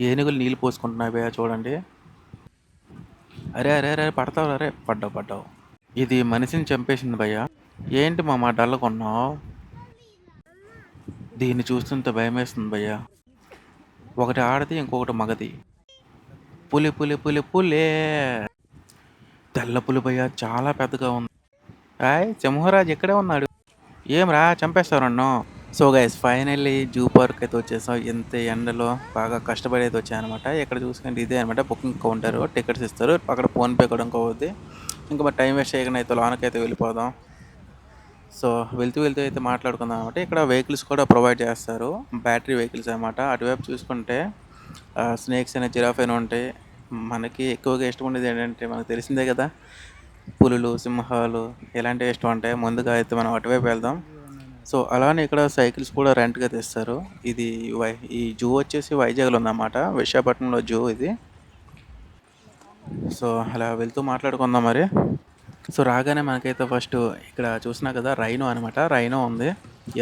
ఏనుగులు నీళ్ళు పోసుకుంటున్నాయి భయ్యా చూడండి. అరే అరే అరే పడతావు అరే. పడ్డావు పడ్డావు. ఇది మనిషిని చంపేసింది భయ్యా. ఏంటి మా మా డల్ల కొన్నావు? దీన్ని చూస్తుంటే భయం వేస్తుంది భయ్యా. ఒకటి ఆడది ఇంకొకటి మగది. పులి పులి పులి పులే. తెల్ల పులి భయ్యా చాలా పెద్దగా ఉంది. హాయ్ సింహరాజు ఇక్కడే ఉన్నాడు. ఏం రా చంపేస్తారు నన్ను? So guys finally zoo park అయితే వచ్చేసాం. ఎంత ఎండలో బాగా కష్టపడి అయితే వచ్చాయన్నమాట ఇక్కడ చూసుకుంటే ఇదే అనమాట. బుకింగ్ కౌంటర్ టికెట్స్ ఇస్తారు. అక్కడ ఫోన్పే కూడా ఇంకోవద్ది ఇంకా మరి టైం వేస్ట్ చేయకుండా అయితే లోనకైతే వెళ్ళిపోదాం. సో వెళ్తూ వెళ్తూ అయితే మాట్లాడుకుందాం అనమాట. ఇక్కడ వెహికల్స్ కూడా ప్రొవైడ్ చేస్తారు. బ్యాటరీ వెహికల్స్ అనమాట. అటువైపు చూసుకుంటే స్నేక్స్ అయినా జిరాఫ్ అయినా ఉంటాయి. మనకి ఎక్కువగా ఇష్టం ఉండేది ఏంటంటే మనకు తెలిసిందే కదా. పులులు సింహాలు ఇలాంటివి ఇష్టం ఉంటాయి. ముందుగా అయితే మనం అటువైపు వెళ్దాం. సో అలానే ఇక్కడ సైకిల్స్ కూడా రెంట్గా తెస్తారు. ఇది వై ఈ జూ వచ్చేసి వైజాగ్లో ఉందన్నమాట. విశాఖపట్నంలో జూ ఇది. సో అలా వెళ్తూ మాట్లాడుకుందాం మరి. సో రాగానే మనకైతే ఫస్ట్ ఇక్కడ చూసినా కదా రైనో అనమాట రైనో ఉంది.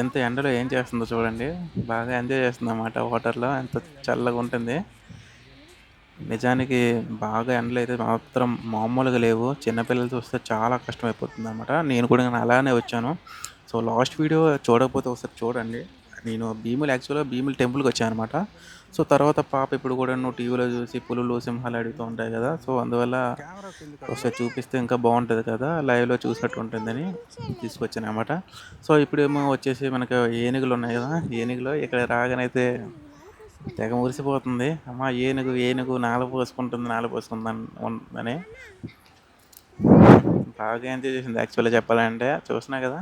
ఎంత ఎండలో ఏం చేస్తుందో చూడండి. బాగా ఎంజాయ్ చేస్తుంది అనమాట వాటర్లో. ఎంత చల్లగా ఉంటుంది. నిజానికి బాగా ఎండలు అయితే మాత్రం మామూలుగా లేవు. చిన్నపిల్లలతో వస్తే చాలా కష్టం అయిపోతుంది అనమాట నేను కూడా అలానే వచ్చాను. సో లాస్ట్ వీడియో చూడకపోతే ఒకసారి చూడండి. నేను భీములు యాక్చువల్గా భీములు టెంపుల్కి వచ్చాను అనమాట సో తర్వాత పాప ఇప్పుడు కూడా నువ్వు టీవీలో చూసి పులులు సింహాలు అడుగుతూ ఉంటాయి కదా. సో అందువల్ల ఒకసారి చూపిస్తే ఇంకా బాగుంటుంది కదా. లైవ్లో చూసినట్టు ఉంటుందని తీసుకొచ్చాను అనమాట సో ఇప్పుడేమో వచ్చేసి మనకు ఏనుగులు ఉన్నాయి కదా. ఏనుగులో ఇక్కడ రాగానైతే తెగ మురిసిపోతుంది. అమ్మ ఏనుగు ఏనుగు నాల పోసుకుంటుంది నాల పోసుకుందని బాగా ఎంజాయ్ చేసింది యాక్చువల్గా చెప్పాలంటే. చూసినా కదా?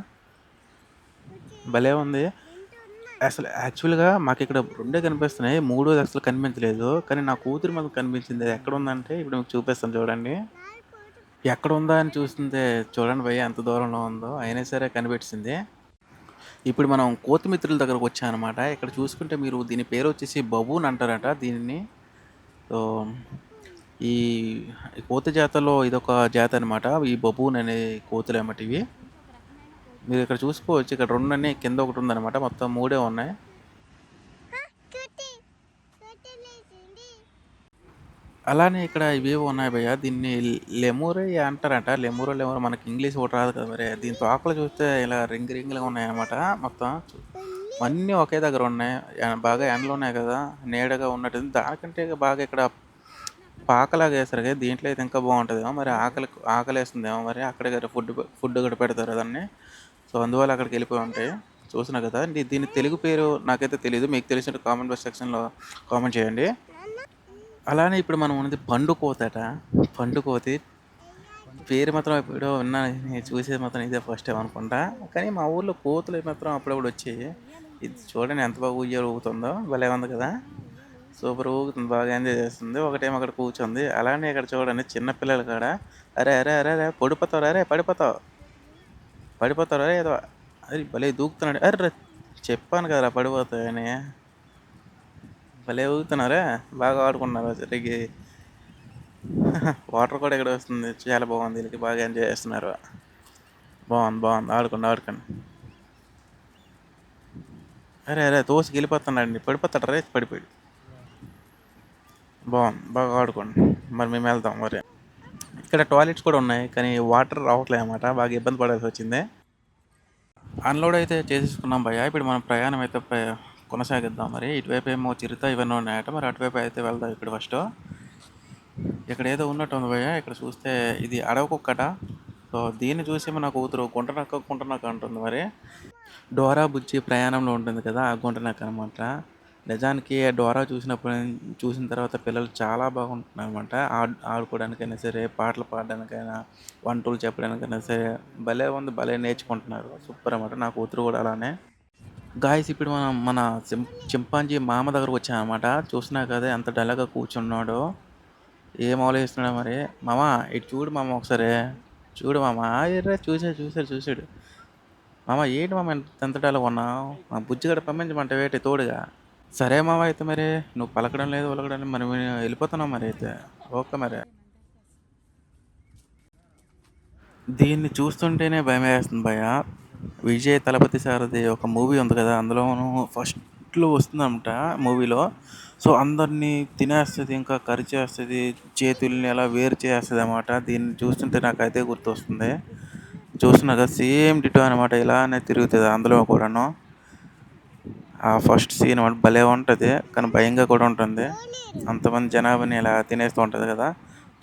భలే ఉంది. అసలు యాక్చువల్గా మాకు ఇక్కడ రెండే కనిపిస్తున్నాయి. మూడోది అసలు కనిపించలేదు. కానీ నా కూతురు మాకు కనిపించింది. అది ఎక్కడ ఉందంటే ఇప్పుడు మీకు చూపిస్తాను చూడండి. ఎక్కడ ఉందా అని చూస్తుంటే చూడండి భయ్య ఎంత దూరంలో ఉందో. అయినా సరే కనిపించింది. ఇప్పుడు మనం కోతిమిత్రుల దగ్గరకు వచ్చామన్నమాట. ఇక్కడ చూసుకుంటే మీరు దీని పేరు వచ్చేసి బబూన్ అంటారట దీనిని. సో ఈ కోతి జాతలో ఇదొక జాత అనమాట ఈ బబూన్ అనే కోతులు అన్నమాట ఇవి. మీరు ఇక్కడ చూసుకోవచ్చు. ఇక్కడ రెండు అన్నీ కింద ఒకటి ఉందన్నమాట. మొత్తం మూడే ఉన్నాయి. అలానే ఇక్కడ ఇవేవో ఉన్నాయి భయ్య. దీన్ని లెమూరే అంటారంట. లెమూరో లెమూరో మనకి ఇంగ్లీష్ ఒకటి రాదు కదా మరి. దీని తోకలు చూస్తే ఇలా రింగ్ రింగ్లుగా ఉన్నాయి అన్నమాట మొత్తం. అన్నీ ఒకే దగ్గర ఉన్నాయి. బాగా ఎండలు ఉన్నాయి కదా. నీడగా ఉన్నట్టు దానికంటే బాగా ఇక్కడ పాకలాగా వేస్తారు కదా దీంట్లో అయితే ఇంకా బాగుంటుందేమో. మరి ఆకలి ఆకలి వేస్తుందేమో మరి. అక్కడ ఫుడ్ ఫుడ్ కూడా పెడతారు దాన్ని సో అందువల్ల అక్కడికి వెళ్ళిపోయి ఉంటాయి చూసిన కదా దీని తెలుగు పేరు నాకైతే తెలియదు మీకు తెలిసిన కామెంట్ బాక్స్ సెక్షన్లో కామెంట్ చేయండి. అలానే ఇప్పుడు మనం ఉన్నది పండుకోతట పండుకోతి పేరు మాత్రం ఎప్పుడో విన్నా చూసేది మాత్రం ఇదే ఫస్ట్ టైం అనుకుంటా. కానీ మా ఊర్లో కోతులు మాత్రం అప్పుడప్పుడు వచ్చాయి. ఇది చూడండి ఎంత బాగా ఊయర్ ఊగుతుందో. భలే ఉంది కదా. సూపర్ ఊగుతుంది బాగా ఎంజాయ్ చేస్తుంది. ఒకటేమో అక్కడ కూర్చుంది. అలానే ఇక్కడ చూడండి చిన్నపిల్లలు కూడా. అరే అరే అరే అరే పడిపోతావు అరే పడిపోతావు. పడిపోతారు ఏదో? అది భలే దూకుతున్నాడు. అరే చెప్పాను కదా పడిపోతాయని. భలే ఊగుతున్నారా బాగా ఆడుకున్నారు సరికి వాటర్ కూడా ఇక్కడ వస్తుంది. చాలా బాగుంది. వీళ్ళకి బాగా ఎంజాయ్ చేస్తున్నారు. బాగుంది బాగుంది. ఆడుకోండి ఆడుకోండి. అరే అరే తోసి వెళ్ళిపోతున్నాడండి పడిపోతాడు రే పడిపోయాడు. బాగుంది బాగా ఆడుకోండి. మరి మేము వెళ్తాం మరి. ఇక్కడ టాయిలెట్స్ కూడా ఉన్నాయి కానీ వాటర్ రావట్లేదు అనమాట బాగా ఇబ్బంది పడాల్సి వచ్చింది. అన్లోడ్ అయితే చేసేసుకున్నాం భయ్య. ఇప్పుడు మనం ప్రయాణం అయితే కొనసాగిద్దాం మరి. ఇటువైపు ఏమో చిరుత ఇవన్నీ ఉన్నాయట. మరి అటువైపు అయితే వెళ్దాం ఇక్కడ ఫస్ట్ ఇక్కడ ఏదో ఉన్నట్టు ఉంది భయ్య. ఇక్కడ చూస్తే ఇది అడవకొక్కట సో దీన్ని చూసి మన కూతురు గుంటనక్క గుంటనక్క అంటుంది మరి. డోరా బుజ్జి ప్రయాణంలో ఉంటుంది కదా ఆ గుంటనక్క అనమాట నిజానికి డోరా చూసినప్పుడు చూసిన తర్వాత పిల్లలు చాలా బాగుంటున్నారన్నమాట. ఆడు ఆడుకోవడానికైనా సరే పాటలు పాడడానికైనా వంటలు చెప్పడానికైనా సరే భలే ఉంది భలే నేర్చుకుంటున్నారు. సూపర్ అనమాట నా కూతురు కూడా అలానే. గాయస్ ఇప్పుడు మనం మన చింపాంజీ మామ దగ్గరకు వచ్చామన్నమాట. చూసినా కదా ఎంత డల్గా కూర్చున్నాడో. ఏం ఆలోచిస్తున్నాడు మరి? మామ ఇటు చూడు మామ ఒకసారి. చూడు మామ. ఎర్రా చూసాడు చూసాడు చూసాడు. మామ ఏంటి మామ ఎంత డల్గా ఉన్నావు? మా బుజ్జిగడ పంపించమంటే వేటి తోడుగా. సరే మావ అయితే మరి నువ్వు పలకడం లేదు పలకడం మరి వెళ్ళిపోతున్నావు మరి అయితే. ఓకే మరి. దీన్ని చూస్తుంటేనే భయం వేస్తుంది భయ విజయ్ తలపతి సారది ఒక మూవీ ఉంది కదా అందులోను ఫస్ట్లో వస్తుందన్నమాట మూవీలో. సో అందరినీ తినేస్తుంది ఇంకా కరి చేస్తుంది చేతుల్ని అలా వేరు చేస్తుంది అనమాట దీన్ని చూస్తుంటే నాకు అదే గుర్తొస్తుంది చూస్తున్నాక సేమ్ డిటో అనమాట ఇలానే తిరుగుతుంది అందులో కూడాను. ఆ ఫస్ట్ సీన్ భలే ఉంటుంది కానీ భయంగా కూడా ఉంటుంది. అంతమంది జనాభాని ఇలా తినేస్తూ ఉంటుంది కదా.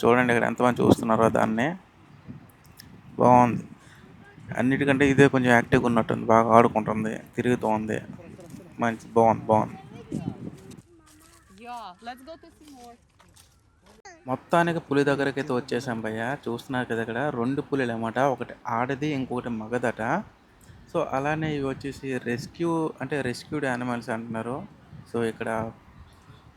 చూడండి ఇక్కడ ఎంతమంది చూస్తున్నారో దాన్ని. బాగుంది. అన్నిటికంటే ఇదే కొంచెం యాక్టివ్గా ఉన్నట్టుంది బాగా ఆడుకుంటుంది తిరుగుతూ ఉంది. మంచి బాగుంది బాగుంది. మొత్తానికి పులి దగ్గరకైతే వచ్చేసాం భయ్య. చూస్తున్నారు కదా ఇక్కడ రెండు పులిలు అనమాట ఒకటి ఆడది ఇంకొకటి మగదట. సో అలానే ఇవి వచ్చేసి రెస్క్యూ అంటే రెస్క్యూడ్ యానిమల్స్ అంటున్నారు. సో ఇక్కడ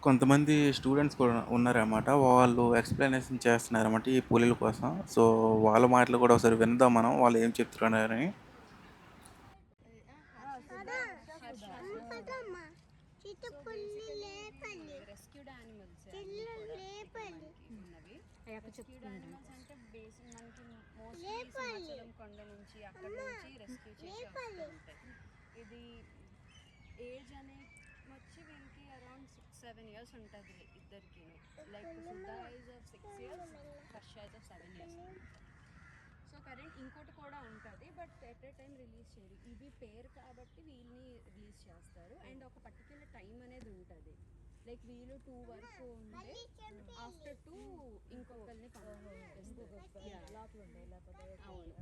కొంతమంది స్టూడెంట్స్ కూడా ఉన్నారన్నమాట. వాళ్ళు ఎక్స్ప్లెనేషన్ చేస్తున్నారన్నమాట ఈ పులుల కోసం. సో వాళ్ళ మాటలు కూడా ఒకసారి విందాం మనం. వాళ్ళు ఏం చెప్తున్నారని. యానిమల్స్ అంటే బేసిక్ మనకి మోస్ట్లీ లేపాలి. సింహాచలం కొండ నుంచి అక్కడ నుంచి రెస్క్యూ చేసి లేపాలి. వస్తూ ఉంటాయి ఇది ఏజ్ అనే వచ్చి వీళ్ళకి అరౌండ్ సిక్స్ సెవెన్ ఇయర్స్ ఉంటుంది ఇద్దరికి like Sudha is of six years Harsha is of seven years so current ఇంకోటి కూడా ఉంటుంది but at a time release చేయరు. ఇవి పేరు కాబట్టి వీళ్ళని రిలీజ్ చేస్తారు. అండ్ ఒక పర్టిక్యులర్ టైం అనేది ఉంటుంది. లైక్ వీళ్ళు టూ వరకు ఉంటే ఆఫ్టర్ ఇంకొకరిని అవును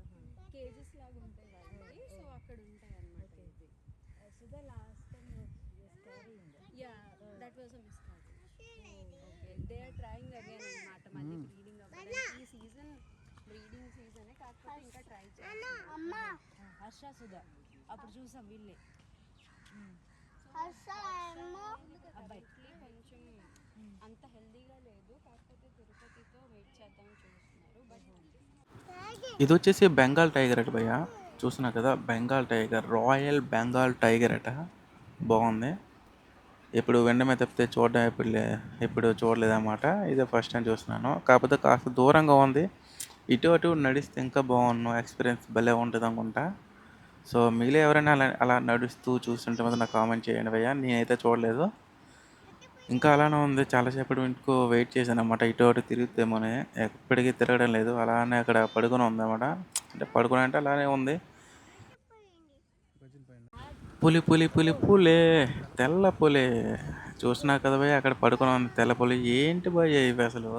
కేజెస్ లాగా ఉంటాయి వాళ్ళకి సో అక్కడ ఉంటాయి అన్నమాట ఇది yeah that was a miss okay they are trying again అన్నమాట మళ్ళీ బ్రీడింగ్ అవ్వడానికి ఈ సీజన్ బ్రీడింగ్ సీజనే కాకపోతే ఇంకా ట్రై అమ్మా. హర్ష సుధా అప్పుడు చూసాం వీళ్ళే హర్ష అబ్బాయి. కొంచెం అంత హెల్దీగా లేదు కాకపోతే తిరుపతితో వెయిట్ చూస్తున్నారు. బట్ ఇది వచ్చేసి బెంగాల్ టైగర్ అట భయ్య. చూస్తున్నా కదా Bengal tiger royal Bengal tiger అట. బాగుంది. ఇప్పుడు వెండమే తప్పితే చూడడం ఇప్పుడు లే- ఇప్పుడు చూడలేదన్నమాట. ఇదే ఫస్ట్ టైం చూస్తున్నాను. కాకపోతే కాస్త దూరంగా ఉంది. ఇటు అటు నడిస్తే ఇంకా బాగున్నాను ఎక్స్పీరియన్స్ భలే ఉంటుంది అనుకుంటా. సో మిగిలిన ఎవరైనా అలా అలా నడుస్తూ చూస్తుంటే మాత్రం నాకు కామెంట్ చేయండి భయ్య. నేనైతే చూడలేదు. ఇంకా అలానే ఉంది. చాలాసేపటి ఇంటికి వెయిట్ చేశాను అనమాట ఇటు అటు తిరుగుతామోనే. ఎప్పటికీ తిరగడం లేదు. అలానే అక్కడ పడుకుని ఉందన్నమాట. అంటే పడుకుని అంటే అలానే ఉంది. పులి పులి పులి పులే తెల్ల పులి. చూసినా కదా భయ్ అక్కడ పడుకుని ఉంది తెల్ల పులి. ఏంటి భయ్య ఇవి అసలు?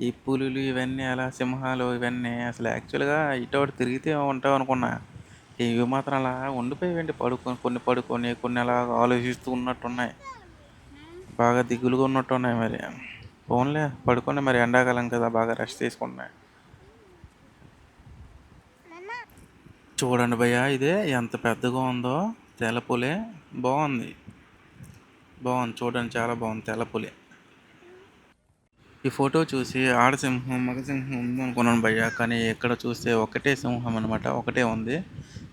ఈ పులులు ఇవన్నీ అలా సింహాలు ఇవన్నీ అసలు యాక్చువల్గా ఇటు అటు తిరిగితే ఉంటావు అనుకున్నా. ఇవి మాత్రం అలా ఉండిపోయేవండి పడుకొని కొన్ని పడుకొని కొన్ని అలా ఆలోచిస్తూ ఉన్నట్టున్నాయి. బాగా దిగులుగా ఉన్నట్టు ఉన్నాయి మరి. ఫోన్లే పడుకొని మరి. ఎండాకాలం కదా బాగా రెస్ట్ తీసుకుంటున్నాయి. చూడండి భయ్య ఇదే ఎంత పెద్దగా ఉందో తెలపులే బాగుంది. బాగుంది చూడండి చాలా బాగుంది తెలపులే ఈ ఫోటో చూసి ఆడసింహం మగసింహం ఉందనుకున్నాను భయ్య కానీ ఇక్కడ చూస్తే ఒకటే సింహం అనమాట ఒకటే ఉంది.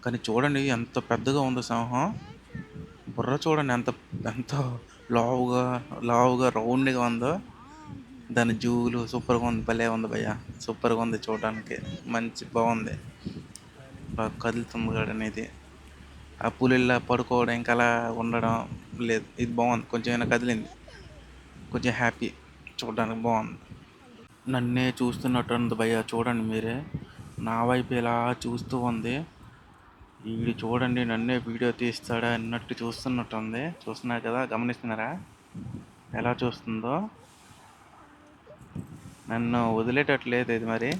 కానీ చూడండి ఎంత పెద్దగా ఉందో సింహం. బుర్ర చూడండి ఎంత ఎంత లావుగా లావుగా రౌండ్గా ఉందో దాని జూలు సూపర్గా ఉంది భలే ఉంది భయ్య. సూపర్గా ఉంది చూడడానికి. మంచి బాగుంది. బాగా కదులుతుంది కూడా అనేది. ఆ పులిలా పడుకోవడం ఇంకా అలా ఉండడం లేదు. ఇది బాగుంది. కొంచెం అయినా కదిలింది. కొంచెం హ్యాపీ. చూడడానికి బాగుంది. నన్నే చూస్తున్నట్టు ఉంది భయ్య. చూడండి మీరే. నా వైపు ఇలా చూస్తూ ఉంది. వీడు చూడండి నన్నే వీడియో తీస్తాడా అన్నట్టు చూస్తున్నట్టు ఉంది చూస్తున్నారు కదా గమనిస్తున్నారా? ఎలా చూస్తుందో. నన్ను వదిలేటట్లేదు ఇది మరి.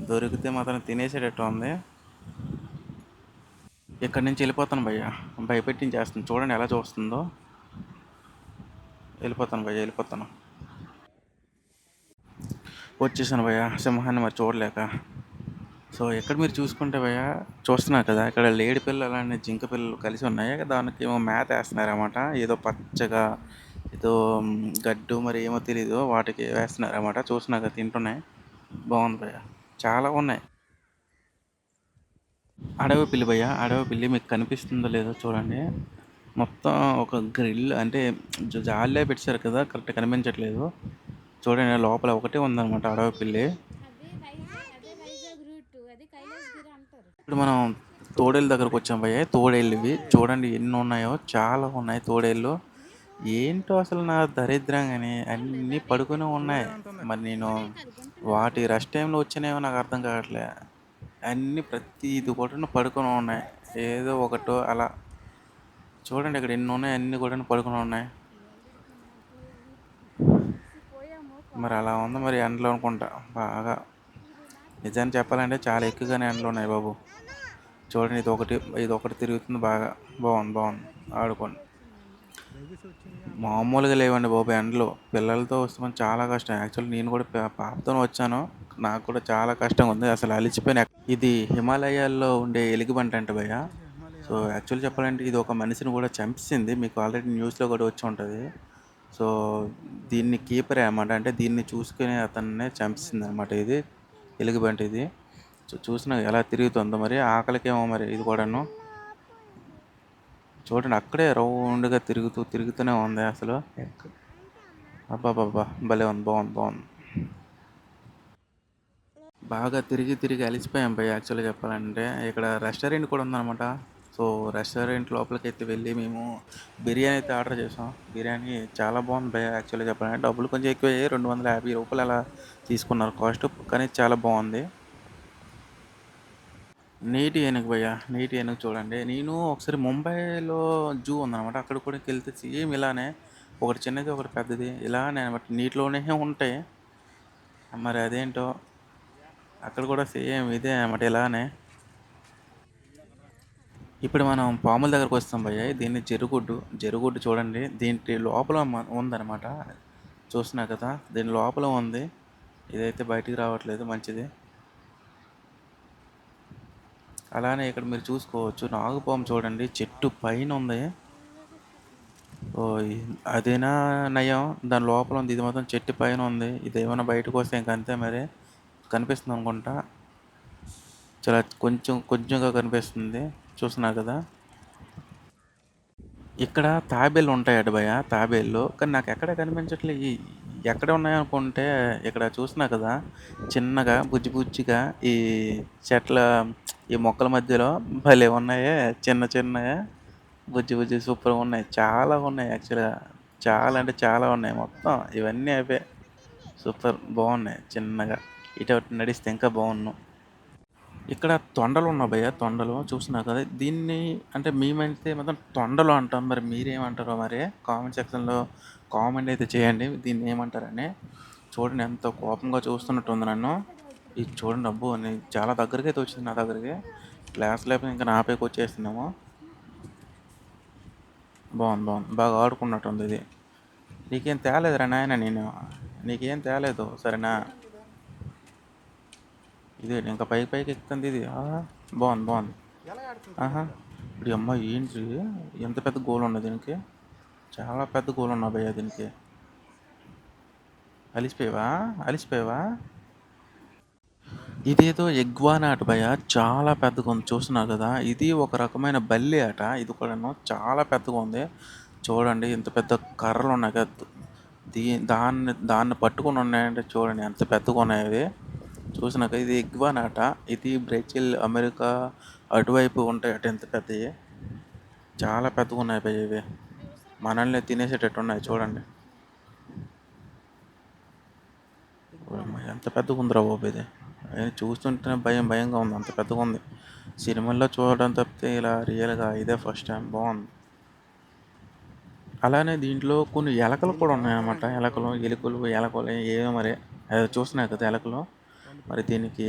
దొరికితే మాత్రం తినేసేటట్టు ఉంది. ఇక్కడి నుంచి వెళ్ళిపోతాను భయ్య. భయపెట్టించేస్తుంది చూడండి ఎలా చూస్తుందో. వెళ్ళిపోతాను భయ్య వెళ్ళిపోతాను. వచ్చేసాను భయ్య. సింహాన్ని మరి చూడలేక. సో ఎక్కడ మీరు చూసుకుంటే భయ చూస్తున్నారు కదా ఇక్కడ లేడి పిల్లలు అలానే జింక పిల్లలు కలిసి ఉన్నాయి? దానికి ఏమో మేత వేస్తున్నారన్నమాట. ఏదో పచ్చగా ఏదో గడ్డు మరి ఏమో తెలీదు వాటికి వేస్తున్నారన్నమాట. చూస్తున్నాక తింటున్నాయి. బాగుంది భయ్య. చాలా ఉన్నాయి. అడవి పిల్లి భయ్య అడవి పిల్లి మీకు కనిపిస్తుందో లేదో చూడండి. మొత్తం ఒక గ్రిల్ అంటే జ- జాలిలో పెట్టారు కదా కరెక్ట్ కనిపించట్లేదు. చూడండి లోపల ఒకటే ఉందన్నమాట అడవి పిల్లి. ఇప్పుడు మనం తోడేళ్ళ దగ్గరకు వచ్చాం భయ్య. తోడేళ్ళు ఇవి చూడండి ఎన్ని ఉన్నాయో చాలా ఉన్నాయి తోడేళ్ళు. ఏంటో అసలు నా దరిద్రం కానీ అన్నీ పడుకునే ఉన్నాయి. మరి నేను వాటి రష్ టైంలో వచ్చినాయో నాకు అర్థం కావట్లే. అన్నీ ప్రతి ఇది కూడా పడుకుని ఉన్నాయి. ఏదో ఒకటో అలా. చూడండి ఇక్కడ ఎన్ని ఉన్నాయి అన్నీ కూడా పడుకుని ఉన్నాయి. మరి అలా ఉంది మరి ఎండలో అనుకుంటా. బాగా నిజాన్ని చెప్పాలంటే చాలా ఎక్కువగానే ఎండలు ఉన్నాయి బాబు. చూడండి ఇది ఒకటి ఇది ఒకటి తిరుగుతుంది బాగా. బాగుంది బాగుంది. ఆడుకోండి. మామూలుగా లేవండి బాబు ఎండలు. పిల్లలతో వస్తామని చాలా కష్టం. యాక్చువల్లీ నేను కూడా పాపతో వచ్చాను. నాకు కూడా చాలా కష్టంగా ఉంది. అసలు అలిచిపోయిన ఇది హిమాలయాల్లో ఉండే ఎలుగుబంటి అంట భయ్య. సో యాక్చువల్ చెప్పాలంటే ఇది ఒక మనిషిని కూడా చంపిస్తుంది మీకు ఆల్రెడీ న్యూస్లో కూడా వచ్చి ఉంటుంది. సో దీన్ని కీపరే అన్నమాట అంటే దీన్ని చూసుకునే అతన్నే చంపిస్తుంది అనమాట ఇది. ఎలుగుబంటి ఇది. సో చూసిన ఎలా తిరుగుతుందో మరి ఆకలికేమో మరి ఇది కూడాను. చూడండి అక్కడే రౌండ్గా తిరుగుతూ తిరుగుతూనే ఉంది అసలు. అబ్బాబాబా భలే ఉంది బాగుంది బాగుంది. బాగా తిరిగి తిరిగి అలిసిపోయాం భయ్ యాక్చువల్గా చెప్పాలంటే. ఇక్కడ రెస్టారెంట్ కూడా ఉందన్నమాట. సో రెస్టారెంట్ లోపలికి అయితే వెళ్ళి మేము బిర్యానీ అయితే ఆర్డర్ చేసాం. బిర్యానీ చాలా బాగుంది భయ యాక్చువల్గా చెప్పాలంటే. డబ్బులు కొంచెం ఎక్కువ అయ్యాయి రెండు వందల యాభై రూపాయలు అలా తీసుకున్నారు కాస్ట్ కానీ చాలా బాగుంది. నీటి ఏనుగు భయ్య నీటి ఏనుగు చూడండి. నేను ఒకసారి ముంబైలో జూ ఉందన్నమాట. అక్కడ కూడా వెళ్తే సేమ్ ఇలానే. ఒకటి చిన్నది ఒకటి పెద్దది. ఇలానే అనమాట నీటిలోనే ఉంటాయి మరి అదేంటో? అక్కడ కూడా సేమ్ ఇదే అనమాట ఇలానే. ఇప్పుడు మనం పాముల దగ్గరకు వస్తాం భయ్య. దీన్ని జరుగుడ్డు జరుగుడ్డు చూడండి. దీంట్లో లోపల మ- ఉందన్నమాట. చూస్తున్నా కదా దీని లోపల ఉంది. ఇదైతే బయటికి రావట్లేదు మంచిది. అలానే ఇక్కడ మీరు చూసుకోవచ్చు నాగుపాము చూడండి చెట్టు పైన ఉంది. ఓ అదేనా నయం? దాని లోపల ఉంది ఇది మాత్రం చెట్టు పైన ఉంది. ఇది ఏమైనా బయటకు వస్తే ఇంకంతే మరి. కనిపిస్తుంది అనుకుంటా. చాలా కొంచెం కొంచెంగా కనిపిస్తుంది. చూస్తున్నారు కదా. ఇక్కడ తాబేళ్ళు ఉంటాయట భయ తాబేళ్ళు కానీ నాకు ఎక్కడ కనిపించట్లే ఎక్కడ ఉన్నాయనుకుంటే ఇక్కడ చూసినా కదా చిన్నగా బుజ్జి బుజ్జిగా ఈ చెట్ల ఈ మొక్కల మధ్యలో భలే ఉన్నాయే చిన్న చిన్నగా బుజ్జి బుజ్జి సూపర్గా ఉన్నాయి. చాలా ఉన్నాయి యాక్చువల్గా. చాలా అంటే చాలా ఉన్నాయి మొత్తం. ఇవన్నీ అవే. సూపర్ బాగున్నాయి చిన్నగా. ఇటు నడిస్తే ఇంకా బాగున్నాం. ఇక్కడ తొండలు ఉన్నాయి భయ్య తొండలు. చూస్తున్నా కదా దీన్ని అంటే మేమైతే మొత్తం తొండలు అంటాం. మరి మీరేమంటారో మరి? కామెంట్ సెక్షన్లో కామెంట్ అయితే చేయండి. దీన్ని ఏమంటారని చూడండి ఎంత కోపంగా చూస్తున్నట్టు ఉంది నన్ను. ఇది చూడండి డబ్బు నేను చాలా దగ్గరికి అయితే వచ్చింది నా దగ్గరికి. క్లాస్ లేకపోతే ఇంకా నా పైకి వచ్చేస్తున్నాము బాగుంది బాగుంది. బాగా ఆడుకున్నట్టుంది ఇది. నీకేం తేలేదురా నాయన నేను నీకేం తేలేదు. సరేనా? ఇది ఇంకా పైకి పైకి ఎక్కుతుంది ఇది. బాగుంది బాగుంది. ఆహా ఇప్పుడు అమ్మ ఏంటి? ఎంత పెద్ద గోల్ ఉన్నది దీనికి? చాలా పెద్ద గోల్ ఉన్నా భయ్య దీనికి. అలిసిపోయావా? అలిసిపోయావా? ఇదేదో ఎగ్వానా ఆట భయ చాలా పెద్దగా ఉంది. చూస్తున్నారు కదా ఇది ఒక రకమైన బల్లి ఆట. ఇది కూడాను చాలా పెద్దగా ఉంది. చూడండి ఇంత పెద్ద కర్రలు ఉన్నాయి కదా దీ దాన్ని దాన్ని పట్టుకొని ఉన్నాయంటే చూడండి ఎంత పెద్దగా ఉన్నాయి అవి. చూసినాక ఇది ఎగ్వాన్ ఆట. ఇది బ్రెజిల్ అమెరికా అటువైపు ఉంటాయి అట ఎంత పెద్దవి. చాలా పెద్దగా ఉన్నాయి భయ్య ఇవి. మనల్ని తినేసేటట్టు ఉన్నాయి చూడండి. ఎంత పెద్దగా ఉందిరా బాబు ఇది. చూస్తుంటేనే భయం భయంగా ఉంది. అంత పెద్దగా ఉంది. సినిమాల్లో చూడడం తప్పితే ఇలా రియల్గా ఇదే ఫస్ట్ టైం బాగుంది. అలానే దీంట్లో కొన్ని ఎలకలు కూడా ఉన్నాయన్నమాట. ఎలకలు ఎలుకలు ఎలకలు ఏమో మరి. అది చూస్తున్నాయి కదా ఎలకలు. మరి దీనికి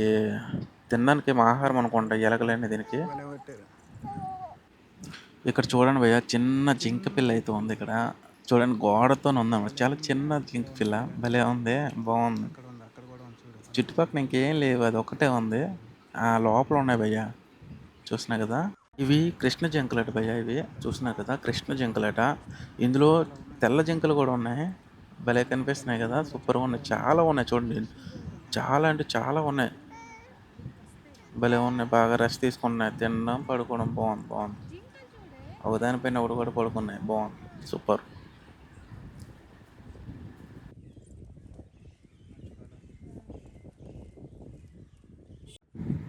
తినడానికి ఆహారం అనుకుంటా? ఎలకలన్నీ దీనికి. ఇక్కడ చూడండి భయ్య చిన్న జింక పిల్ల అయితే ఉంది ఇక్కడ. చూడండి గోడతో ఉందన్నమాట చాలా చిన్న జింక పిల్ల. భలే ఉంది బాగుంది. చుట్టుపక్కల ఇంకేం లేవు అది ఒకటే ఉంది. ఆ లోపల ఉన్నాయి భయ్య. చూసినా కదా. ఇవి కృష్ణ జింకలట భయ్య ఇవి. చూసినా కదా కృష్ణ జింకలట ఇందులో తెల్ల జింకలు కూడా ఉన్నాయి. భలే కనిపిస్తున్నాయి కదా సూపర్గా ఉన్నాయి. చాలా ఉన్నాయి చూడండి. చాలా అంటే చాలా ఉన్నాయి. భలే ఉన్నాయి బాగా రెస్ట్ తీసుకున్నాయి. తినడం పడుకోవడం బాగుంది బాగుంది. ఒక దానిపైన ఒకటి కూడా పడుకున్నాయి బాగుంది సూపర్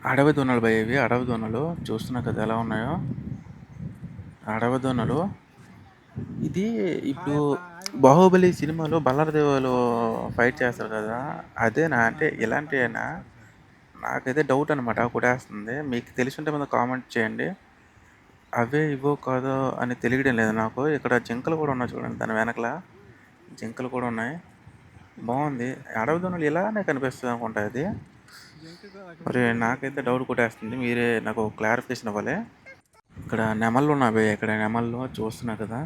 అడవి దొనలు భయ ఇవి అడవి దొనలు చూస్తున్నా కదా ఎలా ఉన్నాయో అడవి దొనలు ఇది ఇప్పుడు 'బాహుబలి' సినిమాలో బల్లారదేవులు ఫైట్ చేస్తారు కదా! అదేనా? అంటే ఇలాంటియేనా? నాకైతే డౌట్ అనమాట కొట్టేస్తుంది. మీకు తెలిసి ఉంటే మీద కామెంట్ చేయండి. అవే ఇవో కాదో అని తెలియడం లేదు నాకు. ఇక్కడ జింకలు కూడా ఉన్నాయి చూడండి దాని వెనకల. జింకలు కూడా ఉన్నాయి. బాగుంది అడవి దున్నలు ఇలానే కనిపిస్తుంది అనుకుంటా ఇది. మరి నాకైతే డౌట్ కొట్టేస్తుంది. మీరే నాకు క్లారిఫికేషన్ ఇవ్వాలి. ఇక్కడ నెమళ్ళు ఉన్నాయి ఇక్కడ నెమళ్ళు చూస్తున్నా కదా!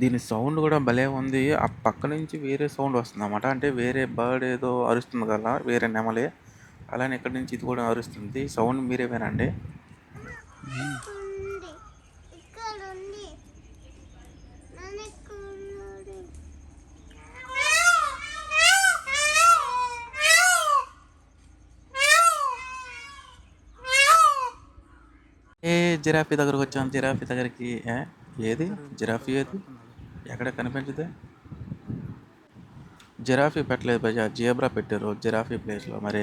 దీని సౌండ్ కూడా భలే ఉంది. ఆ పక్క నుంచి వేరే సౌండ్ వస్తుంది అన్నమాట అంటే వేరే బర్డ్ ఏదో అరుస్తుంది కదా! వేరే నెమలే అలానే ఇక్కడి నుంచి ఇది కూడా అరుస్తుంది. సౌండ్ మీరే వినండి. ఉంది ఇక్కడ ఉంది నాన్న ఇక్కడ ఉన్నాడు ఏ జిరాఫీ దగ్గరకు వచ్చాం. జిరాఫీ దగ్గరికి ఏ? ఏది? జిరాఫీ ఏది? ఎక్కడ కనిపించదే? జిరాఫీ పెట్టలేదు భయ్యా. జీబ్రా పెట్టారు జిరాఫీ ప్లేస్‌లో మరి.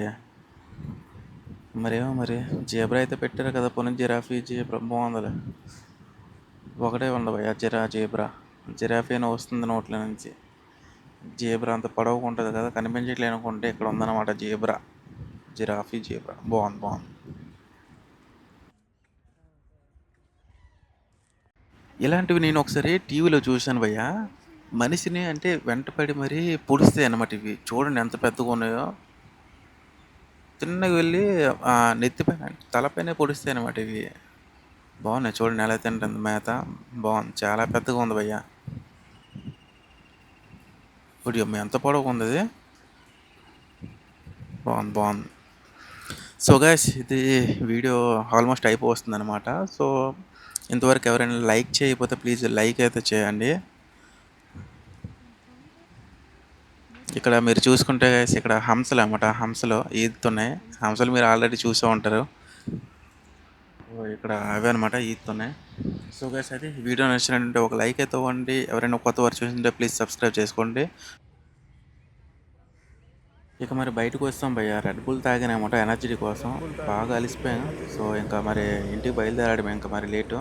మరేమో మరి జీబ్రా అయితే పెట్టారు కదా! పోనీ జిరాఫీ, జీబ్రా బావుందిలే. ఒకటే ఉంది భయ్యా జిరా, జీబ్రా. జిరాఫీ అని వస్తుంది నోట్ల నుంచి. జీబ్రా అంత పొడవుగా కదా! కనిపించట్లే అనుకుంటే ఇక్కడ ఉందన్నమాట జీబ్రా. జిరాఫీ, జీబ్రా బాగుంది బాగుంది ఇలాంటివి నేను ఒకసారి టీవీలో చూశాను భయ్యా. మనిషిని అంటే వెంటపడి మరీ పొడుస్తాయన్నమాట ఇవి. చూడండి ఎంత పెద్దగా ఉన్నాయో. తిన్నగా వెళ్ళి నెత్తిపైన తలపైనే పొడుస్తాయన్నమాట ఇవి. బాగున్నాయి చూడండి ఎలా తింటుంది మేత. బాగుంది చాలా పెద్దగా ఉంది భయ్యా. ఇప్పుడు ఎంత పొడవుగా ఉంది అది బాగుంది బాగుంది సో గాయస్ ఇది వీడియో ఆల్మోస్ట్ అయిపోవస్తుందన్నమాట. సో ఇంతవరకు ఎవరైనా లైక్ చేయకపోతే ప్లీజ్ లైక్ అయితే చేయండి. ఇక్కడ మీరు చూసుకుంటే గైస్ ఇక్కడ హంసలన్నమాట. హంసలు ఈదుతున్నాయి. హంసలు మీరు ఆల్రెడీ చూసే ఉంటారు. ఇక్కడ అవే అనమాట ఈదుతున్నాయి. సో గైస్ అయితే వీడియో నచ్చినట్టు ఒక లైక్ అయితే ఇవ్వండి. ఎవరైనా కొత్తవారు చూసింటే ప్లీజ్ సబ్స్క్రైబ్ చేసుకోండి. ఇక మరి బయటకు వస్తాం భయ్యా. రెడ్ బుల్ తాగానన్నమాట ఎనర్జీ కోసం. బాగా అలిసిపోయాను. సో ఇంకా మరి ఇంటికి బయలుదేరడమే ఇంకా మరి లేటు.